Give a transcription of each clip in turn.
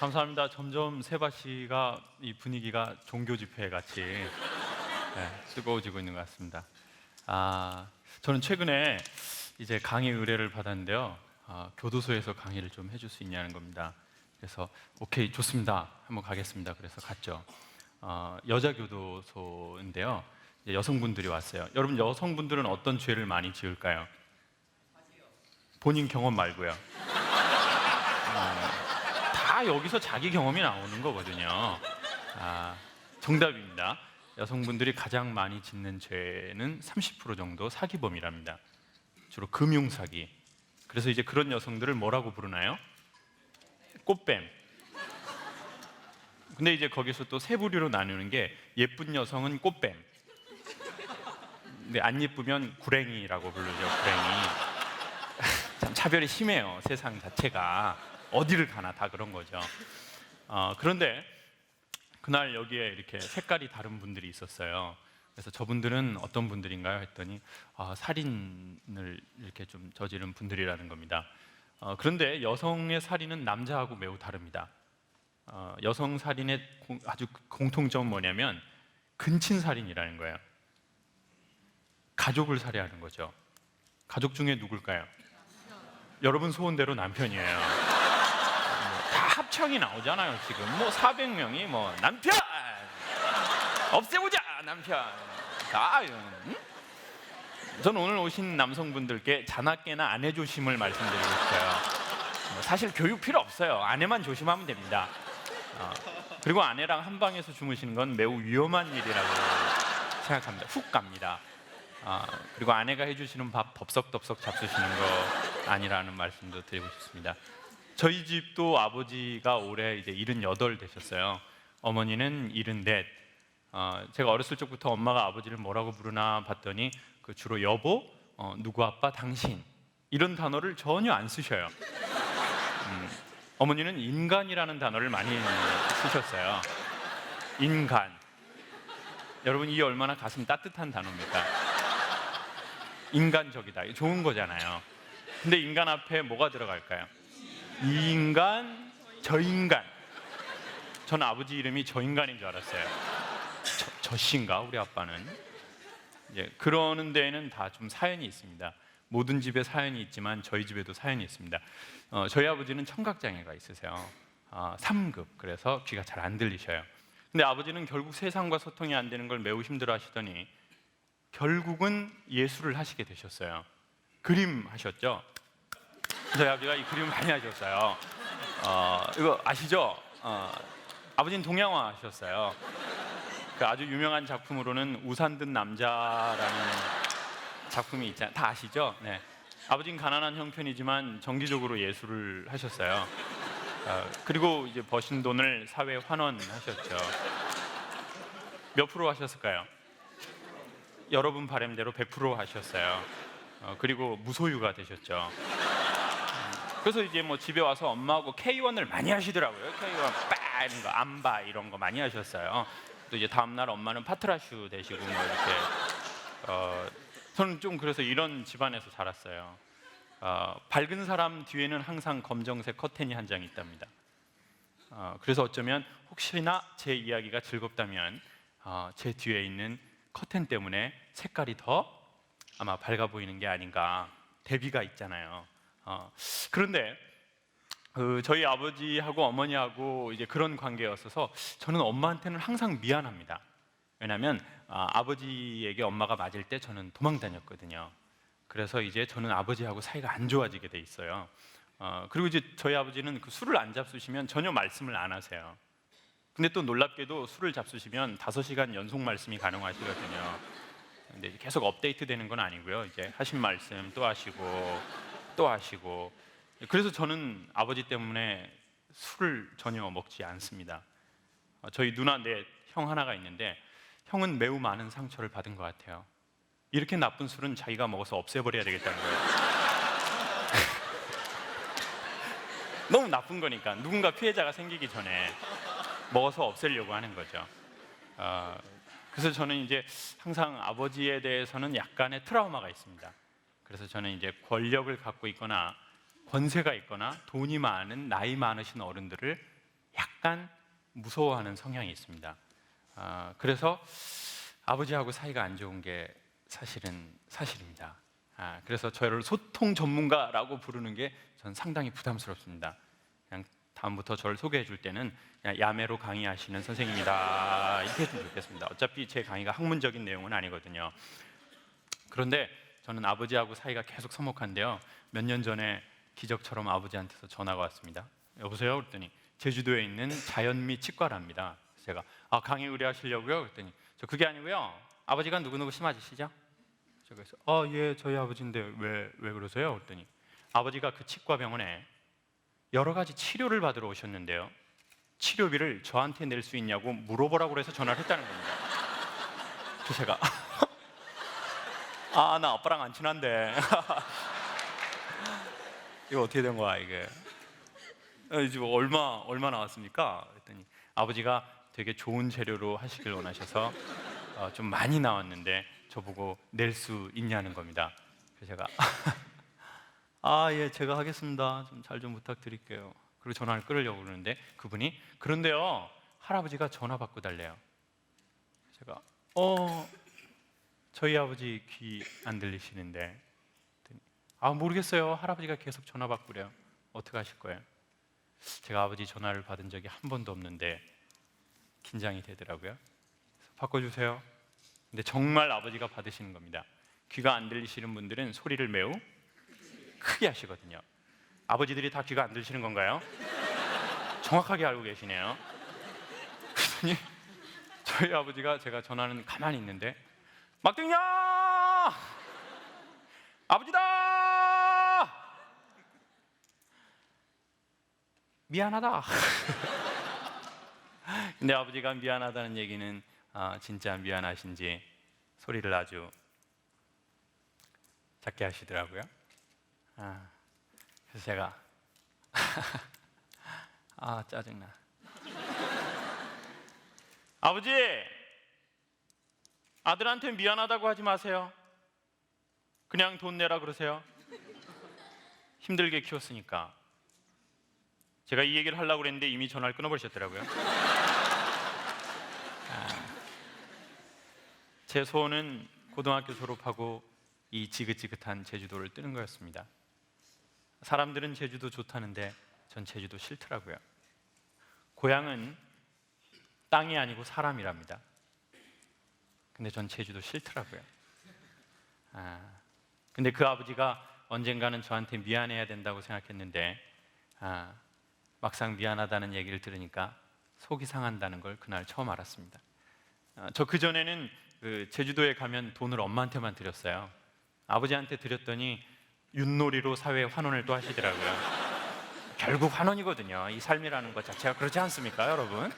감사합니다. 점점 세바 씨가 이 분위기가 종교 집회 같이 네, 뜨거워지고 있는 것 같습니다. 아, 저는 최근에 이제 강의 의뢰를 받았는데요. 아, 교도소에서 강의를 좀 해줄 수 있냐는 겁니다. 그래서 오케이 좋습니다. 한번 가겠습니다. 그래서 갔죠. 어, 여자 교도소인데요. 여성분들이 왔어요. 여러분 여성분들은 어떤 죄를 많이 지을까요? 본인 경험 말고요. 어, 다 여기서 자기 경험이 나오는 거거든요. 아, 정답입니다. 여성분들이 가장 많이 짓는 죄는 30% 정도 사기범이랍니다. 주로 금융 사기. 그래서 이제 그런 여성들을 뭐라고 부르나요? 꽃뱀. 근데 이제 거기서 또 세 부류로 나누는 게 예쁜 여성은 꽃뱀. 근데 안 예쁘면 구랭이라고 부르죠. 구랭이. 참 차별이 심해요. 세상 자체가 어디를 가나 다 그런 거죠. 어, 그런데 그날 여기에 이렇게 색깔이 다른 분들이 있었어요. 그래서 저분들은 어떤 분들인가요? 했더니 아, 살인을 이렇게 좀 저지른 분들이라는 겁니다. 어, 그런데 여성의 살인은 남자하고 매우 다릅니다. 어, 여성 살인의 공- 아주 공통점은 뭐냐면 근친 살인이라는 거예요. 가족을 살해하는 거죠. 가족 중에 누굴까요? 여러분 소원대로 남편이에요. 합창이 나오잖아요 지금 뭐 400명이 뭐 남편 없애보자 남편 다 응? 저는 오늘 오신 남성분들께 자나깨나 아내 조심을 말씀드리고 싶어요. 뭐 사실 교육 필요 없어요. 아내만 조심하면 됩니다. 어, 그리고 아내랑 한 방에서 주무시는 건 매우 위험한 일이라고 생각합니다. 훅 갑니다. 아, 그리고 아내가 해주시는 밥 덥석덥석 잡수시는 거 아니라는 말씀도 드리고 싶습니다. 저희 집도 아버지가 올해 이제 78 되셨어요. 어머니는 74. 어, 제가 어렸을 적부터 엄마가 아버지를 뭐라고 부르나 봤더니 그 주로 여보, 어, 누구 아빠, 당신 이런 단어를 전혀 안 쓰셔요. 음, 어머니는 인간이라는 단어를 많이 쓰셨어요. 인간. 여러분 이게 얼마나 가슴 따뜻한 단어입니까? 인간적이다. 좋은 거잖아요. 근데 인간 앞에 뭐가 들어갈까요? 이 인간, 저 인간. 저는 아버지 이름이 저 인간인 줄 알았어요. 저, 저 씨인가 우리 아빠는. 이제 그러는 데에는 다 좀 사연이 있습니다. 모든 집에 사연이 있지만 저희 집에도 사연이 있습니다. 어, 저희 아버지는 청각 장애가 있으세요. 어, 3급 그래서 귀가 잘 안 들리셔요. 근데 아버지는 결국 세상과 소통이 안 되는 걸 매우 힘들어 하시더니 결국은 예술을 하시게 되셨어요. 그림 하셨죠? 저희 아버지가 이 그림 많이 하셨어요. 어, 이거 아시죠? 어, 아버지는 동양화 하셨어요. 그 아주 유명한 작품으로는 우산 든 남자라는 작품이 있잖아요. 다 아시죠? 네. 아버지는 가난한 형편이지만 정기적으로 예술을 하셨어요. 어, 그리고 이제 버신 돈을 사회 환원하셨죠. 몇 프로 하셨을까요? 여러분 바램대로 100% 하셨어요. 어, 그리고 무소유가 되셨죠. 음, 그래서 이제 뭐 집에 와서 엄마하고 K1을 많이 하시더라고요. K1 빠 이런 거 안바 이런 거 많이 하셨어요. 또 이제 다음 날 엄마는 파트라슈 되시고 뭐 이렇게 어, 저는 좀 그래서 이런 집안에서 자랐어요. 어, 밝은 사람 뒤에는 항상 검정색 커튼이 한 장 있답니다. 어, 그래서 어쩌면 혹시나 제 이야기가 즐겁다면 어, 제 뒤에 있는 커튼 때문에 색깔이 더 아마 밝아 보이는 게 아닌가 대비가 있잖아요. 어, 그런데 그 저희 아버지하고 어머니하고 이제 그런 관계였어서 저는 엄마한테는 항상 미안합니다. 왜냐하면 아, 아버지에게 엄마가 맞을 때 저는 도망 다녔거든요. 그래서 이제 저는 아버지하고 사이가 안 좋아지게 돼 있어요. 어, 그리고 이제 저희 아버지는 그 술을 안 잡수시면 전혀 말씀을 안 하세요. 근데 또 놀랍게도 술을 잡수시면 5시간 연속 말씀이 가능하시거든요. 근데 계속 업데이트 되는 건 아니고요. 이제 하신 말씀 또 하시고 또 하시고 그래서 저는 아버지 때문에 술을 전혀 먹지 않습니다. 어, 저희 누나 내 형 하나가 있는데 형은 매우 많은 상처를 받은 것 같아요. 이렇게 나쁜 술은 자기가 먹어서 없애버려야 되겠다는 거예요. 너무 나쁜 거니까 누군가 피해자가 생기기 전에 먹어서 없애려고 하는 거죠. 어, 그래서 저는 이제 항상 아버지에 대해서는 약간의 트라우마가 있습니다. 그래서 저는 이제 권력을 갖고 있거나 권세가 있거나 돈이 많은 나이 많으신 어른들을 약간 무서워하는 성향이 있습니다. 아, 그래서 아버지하고 사이가 안 좋은 게 사실은 사실입니다. 아, 그래서 저를 소통 전문가라고 부르는 게 전 상당히 부담스럽습니다. 그냥 다음부터 저를 소개해 줄 때는 야매로 강의하시는 선생님이다 이렇게 했으면 좋겠습니다. 어차피 제 강의가 학문적인 내용은 아니거든요. 그런데 저는 아버지하고 사이가 계속 서먹한데요. 몇 년 전에 기적처럼 아버지한테서 전화가 왔습니다. 여보세요? 그랬더니 제주도에 있는 자연미 치과랍니다. 제가 아 강의 의뢰하시려고요? 그랬더니 저 그게 아니고요. 아버지가 누구 누구 심하시죠? 제가 그래서 아예 저희 아버지인데 왜 왜 그러세요? 그랬더니 아버지가 그 치과 병원에 여러 가지 치료를 받으러 오셨는데요. 치료비를 저한테 낼 수 있냐고 물어보라고 해서 전화를 했다는 겁니다. 그래서 제가 아 나 아빠랑 안 친한데 이거 어떻게 된 거야 이게 어, 이제 뭐 얼마 얼마 나왔습니까? 그랬더니 아버지가 되게 좋은 재료로 하시길 원하셔서 어, 좀 많이 나왔는데 저보고 낼 수 있냐는 겁니다. 그래서 제가 아 예 제가 하겠습니다. 좀 잘좀 부탁드릴게요. 그리고 전화를 끊으려고 그러는데 그분이 그런데요 할아버지가 전화 받고 달래요. 제가 어 저희 아버지 귀 안 들리시는데. 아 모르겠어요. 할아버지가 계속 전화 그래요 어떻게 하실 거예요? 제가 아버지 전화를 받은 적이 한 번도 없는데 긴장이 되더라고요. 바꿔주세요. 근데 정말 아버지가 받으시는 겁니다. 귀가 안 들리시는 분들은 소리를 매우 크게 하시거든요. 아버지들이 다 귀가 안 들리시는 건가요? 정확하게 알고 계시네요. 그랬더니 저희 아버지가 제가 전화는 가만히 있는데 막둥이야! 아버지다! 미안하다. 근데 아버지가 미안하다는 얘기는 아, 진짜 미안하신지 소리를 아주 작게 하시더라고요. 아, 그래서 제가 아 짜증나. 아버지 아들한테 미안하다고 하지 마세요. 그냥 돈 내라 그러세요. 힘들게 키웠으니까. 제가 이 얘기를 하려고 그랬는데 이미 전화를 끊어버리셨더라고요. 아, 제 소원은 고등학교 졸업하고 이 지긋지긋한 제주도를 뜨는 거였습니다. 사람들은 제주도 좋다는데 전 제주도 싫더라고요. 고향은 땅이 아니고 사람이랍니다. 근데 전 제주도 싫더라고요. 아, 근데 그 아버지가 언젠가는 저한테 미안해야 된다고 생각했는데 아, 막상 미안하다는 얘기를 들으니까 속이 상한다는 걸 그날 처음 알았습니다. 아, 저그 전에는 그 제주도에 가면 돈을 엄마한테만 드렸어요. 아버지한테 드렸더니 윷놀이로 사회 환원을 또 하시더라고요. 결국 환원이거든요. 이 삶이라는 것 자체가 그렇지 않습니까, 여러분?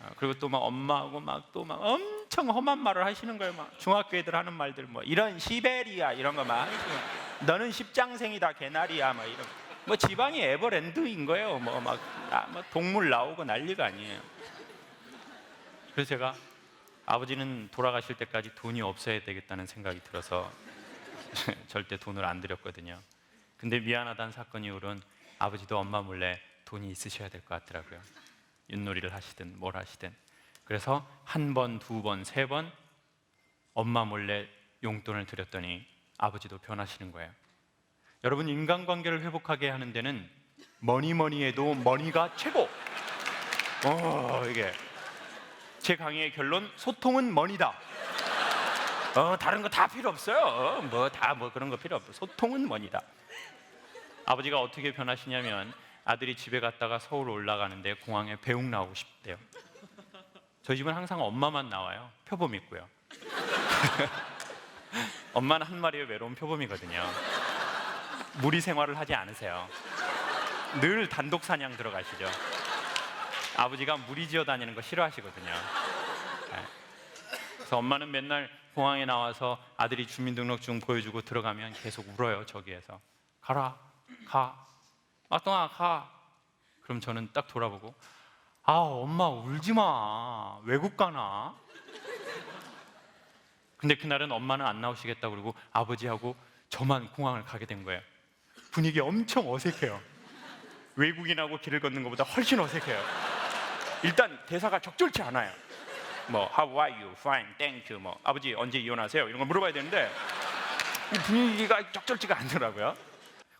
아, 그리고 또 막 엄마하고 막 또막 엄 청 험한 말을 하시는 거예요. 막 중학교 애들 하는 말들 뭐 이런 시베리아 이런 거 막 너는 십장생이다 개나리야 막 이런 뭐 지방이 에버랜드인 거예요. 뭐막 아, 뭐 동물 나오고 난리가 아니에요. 그래서 제가 아버지는 돌아가실 때까지 돈이 없어야 되겠다는 생각이 들어서 절대 돈을 안 드렸거든요. 근데 미안하다는 사건 이후로는 아버지도 엄마 몰래 돈이 있으셔야 될 것 같더라고요. 윷놀이를 하시든 뭘 하시든 그래서 한 번, 두 번, 세 번 엄마 몰래 용돈을 드렸더니 아버지도 변하시는 거예요. 여러분 인간관계를 회복하게 하는 데는 머니 머니 해도 머니가 최고. 어 이게 제 강의의 결론 소통은 머니다. 어 다른 거 다 필요 없어요. 뭐 다뭐 그런 거 필요 없어. 소통은 머니다. 아버지가 어떻게 변하시냐면 아들이 집에 갔다가 서울 올라가는데 공항에 배웅 나오고 싶대요. 저희 집은 항상 엄마만 나와요. 표범 있고요. 엄마는 한 마리의 외로운 표범이거든요. 무리 생활을 하지 않으세요. 늘 단독 사냥 들어가시죠. 아버지가 무리 지어 다니는 거 싫어하시거든요. 네. 그래서 엄마는 맨날 공항에 나와서 아들이 주민등록증 보여주고 들어가면 계속 울어요. 저기에서 가라, 가, 막동아 가. 그럼 저는 딱 돌아보고 아 엄마 울지 마 외국 가나? 근데 그날은 엄마는 안 나오시겠다 그러고 아버지하고 저만 공항을 가게 된 거예요. 분위기 엄청 어색해요. 외국인하고 길을 걷는 것보다 훨씬 어색해요. 일단 대사가 적절치 않아요. 뭐 How are you? Fine, thank you. 뭐 아버지 언제 이혼하세요? 이런 거 물어봐야 되는데 이 분위기가 적절치가 않더라고요.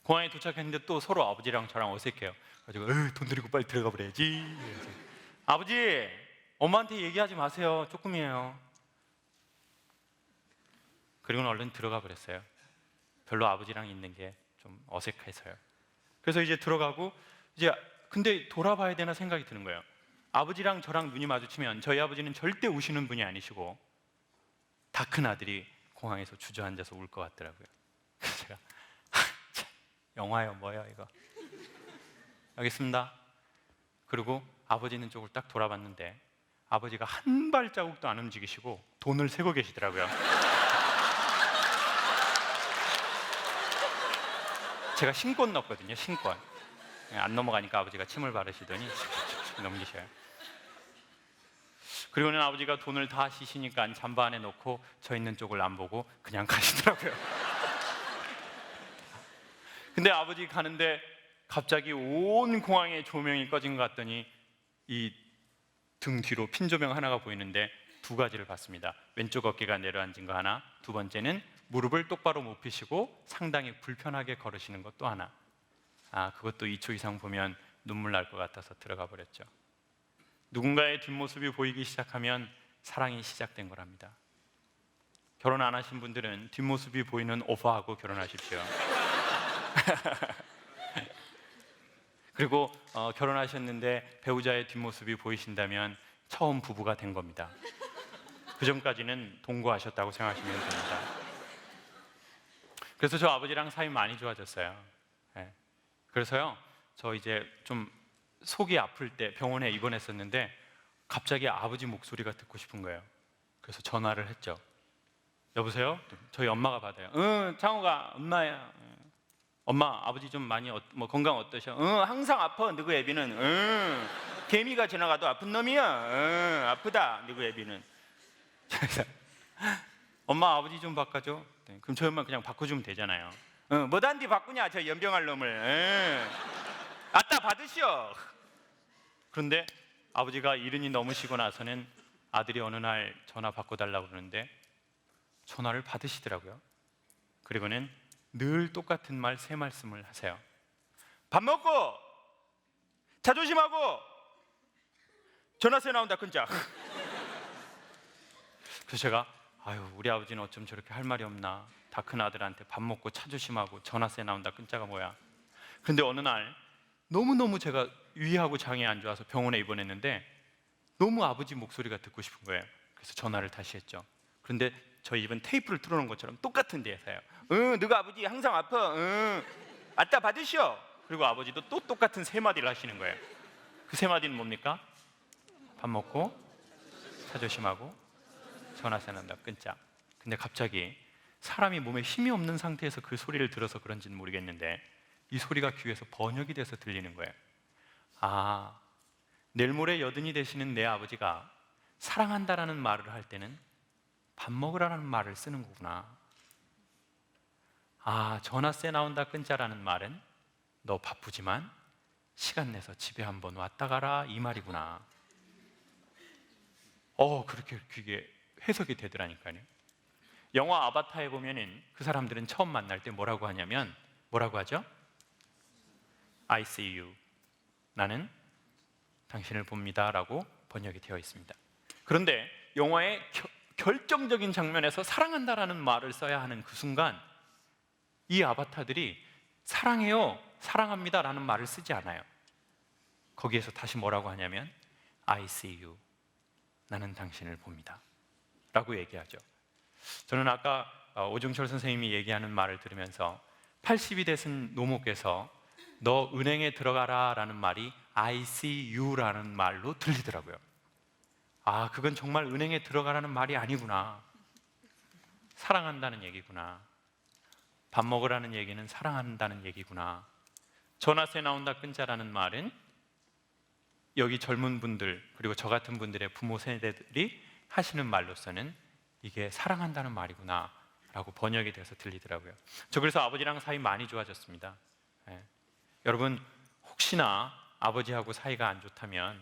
공항에 도착했는데 또 서로 아버지랑 저랑 어색해요. 가지고 돈 들이고 빨리 들어가 버려야지. 아버지 엄마한테 얘기하지 마세요. 조금이에요. 그리고는 얼른 들어가 버렸어요. 별로 아버지랑 있는 게 좀 어색해서요. 그래서 이제 들어가고 이제 근데 돌아봐야 되나 생각이 드는 거예요. 아버지랑 저랑 눈이 마주치면 저희 아버지는 절대 우시는 분이 아니시고 다 큰 아들이 공항에서 주저앉아서 울 것 같더라고요. 영화요 뭐예요 이거. 알겠습니다. 그리고 아버지는 쪽을 딱 돌아봤는데 아버지가 한 발자국도 안 움직이시고 돈을 세고 계시더라고요. 제가 신권 넣었거든요. 신권. 예, 안 넘어가니까 아버지가 침을 바르시더니 넘기셔요. 그리고는 아버지가 돈을 다 시시니까 잠바 안에 넣고 저 있는 쪽을 안 보고 그냥 가시더라고요. 근데 아버지 가는데 갑자기 온 공항에 조명이 꺼진 것 같더니 이 등 뒤로 핀 조명 하나가 보이는데 두 가지를 봤습니다. 왼쪽 어깨가 내려앉은 거 하나, 두 번째는 무릎을 똑바로 못 펴시고 상당히 불편하게 걸으시는 것 또 하나. 아, 그것도 2초 이상 보면 눈물 날 것 같아서 들어가 버렸죠. 누군가의 뒷모습이 보이기 시작하면 사랑이 시작된 거랍니다. 결혼 안 하신 분들은 뒷모습이 보이는 오빠하고 결혼하십시오. 그리고 어, 결혼하셨는데 배우자의 뒷모습이 보이신다면 처음 부부가 된 겁니다. 그 전까지는 동거하셨다고 생각하시면 됩니다. 그래서 저 아버지랑 사이 많이 좋아졌어요. 예. 그래서요, 저 이제 좀 속이 아플 때 병원에 입원했었는데 갑자기 아버지 목소리가 듣고 싶은 거예요. 그래서 전화를 했죠. 여보세요? 저희 엄마가 받아요. 응, 창호가 엄마야. 응. 엄마, 아버지 좀 많이 어, 뭐 건강 어떠셔? 응, 항상 아파. 너그 애비는. 응. 개미가 지나가도 아픈 놈이야. 응, 아프다. 너그 애비는. 엄마, 아버지 좀 바꿔줘. 네, 그럼 저희 엄마 그냥 바꿔주면 되잖아요. 응, 뭐단디 바꾸냐? 저 연병할 놈을. 응. 아따 받으시오. 그런데 아버지가 이른이 넘으시고 나서는 아들이 어느 날 전화 바꿔달라고 그러는데 전화를 받으시더라고요. 그리고는 늘 똑같은 말 세 말씀을 하세요. 밥 먹고 자존심하고 전화세 나온다 끈짝. 그래서 제가 아유 우리 아버지는 어쩜 저렇게 할 말이 없나 다 큰 아들한테 밥 먹고 차조심하고 전화세 나온다 끈자가 뭐야. 그런데 어느 날 너무 너무 제가 위하고 장이 안 좋아서 병원에 입원했는데 너무 아버지 목소리가 듣고 싶은 거예요. 그래서 전화를 다시 했죠. 그런데 저희 집은 테이프를 틀어놓은 것처럼 똑같은 데에서요. 응, 너가 아버지 항상 아파. 응, 아따 받으시오. 그리고 아버지도 또 똑같은 세 마디를 하시는 거예요. 그 세 마디는 뭡니까? 밥 먹고 차 조심하고 전화세 난다 끊자. 근데 갑자기 사람이 몸에 힘이 없는 상태에서 그 소리를 들어서 그런지는 모르겠는데 이 소리가 귀에서 번역이 돼서 들리는 거예요. 아, 내일 모레 여든이 되시는 내 아버지가 사랑한다라는 말을 할 때는 밥 먹으라는 말을 쓰는 거구나. 아, 전화세 나온다 끊자라는 말은 너 바쁘지만 시간 내서 집에 한번 왔다 가라 이 말이구나. 어, 그렇게 그게 해석이 되더라니까요. 영화 아바타에 보면은 그 사람들은 처음 만날 때 뭐라고 하냐면 뭐라고 하죠? I see you. 나는 당신을 봅니다라고 번역이 되어 있습니다. 그런데 영화의 겨, 결정적인 장면에서 사랑한다라는 말을 써야 하는 그 순간 이 아바타들이 사랑해요, 사랑합니다 라는 말을 쓰지 않아요. 거기에서 다시 뭐라고 하냐면 I see you. 나는 당신을 봅니다. 라고 얘기하죠. 저는 아까 어, 오종철 선생님이 얘기하는 말을 들으면서 80이 되신 노목에서 너 은행에 들어가라 라는 말이 I see you라는 말로 들리더라고요. 아, 그건 정말 은행에 들어가라는 말이 아니구나. 사랑한다는 얘기구나. 밥 먹으라는 얘기는 사랑한다는 얘기구나. 전화세 나온다 끊자라는 말은 여기 젊은 분들 그리고 저 같은 분들의 부모 세대들이 하시는 말로서는 이게 사랑한다는 말이구나 라고 번역이 돼서 들리더라고요. 저 그래서 아버지랑 사이 많이 좋아졌습니다. 예. 여러분 혹시나 아버지하고 사이가 안 좋다면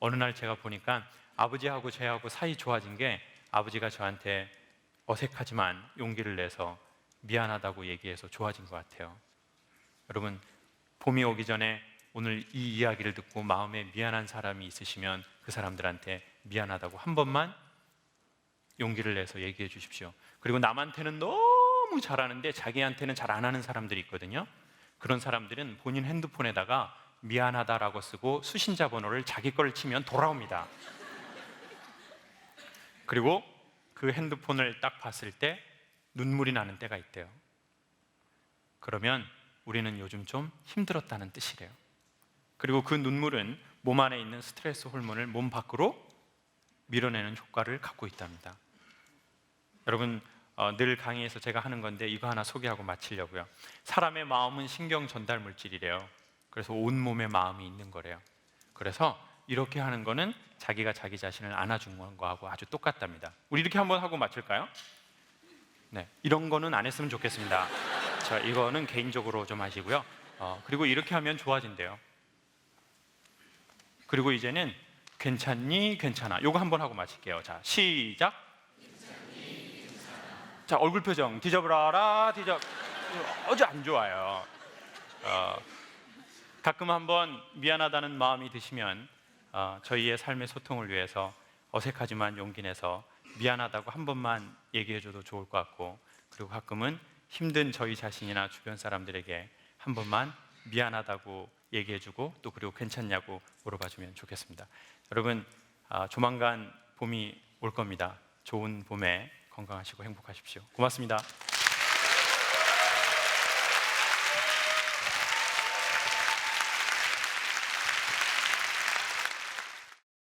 어느 날 제가 보니까 아버지하고 저하고 사이 좋아진 게 아버지가 저한테 어색하지만 용기를 내서 미안하다고 얘기해서 좋아진 것 같아요. 여러분 봄이 오기 전에 오늘 이 이야기를 듣고 마음에 미안한 사람이 있으시면 그 사람들한테 미안하다고 한 번만 용기를 내서 얘기해 주십시오. 그리고 남한테는 너무 잘하는데 자기한테는 잘 안 하는 사람들이 있거든요. 그런 사람들은 본인 핸드폰에다가 미안하다라고 쓰고 수신자 번호를 자기 걸 치면 돌아옵니다. 그리고 그 핸드폰을 딱 봤을 때 눈물이 나는 때가 있대요. 그러면 우리는 요즘 좀 힘들었다는 뜻이래요. 그리고 그 눈물은 몸 안에 있는 스트레스 호르몬을 몸 밖으로 밀어내는 효과를 갖고 있답니다. 여러분 어, 늘 강의에서 제가 하는 건데 이거 하나 소개하고 마치려고요. 사람의 마음은 신경 전달 물질이래요. 그래서 온 몸에 마음이 있는 거래요. 그래서 이렇게 하는 거는 자기가 자기 자신을 안아주는 거하고 아주 똑같답니다. 우리 이렇게 한번 하고 마칠까요? 네, 이런 거는 안 했으면 좋겠습니다. 자, 이거는 개인적으로 좀 하시고요. 어, 그리고 이렇게 하면 좋아진대요. 그리고 이제는 괜찮니? 괜찮아. 요거 한번 하고 마칠게요. 자, 시작. 자, 얼굴 표정 뒤져보라라 뒤져. 어제 안 좋아요. 어, 가끔 한번 미안하다는 마음이 드시면 어, 저희의 삶의 소통을 위해서 어색하지만 용기 내서 미안하다고 한 번만 얘기해줘도 좋을 것 같고 그리고 가끔은 힘든 저희 자신이나 주변 사람들에게 한 번만 미안하다고 얘기해주고 또 그리고 괜찮냐고 물어봐주면 좋겠습니다. 여러분 아, 조만간 봄이 올 겁니다. 좋은 봄에 건강하시고 행복하십시오. 고맙습니다.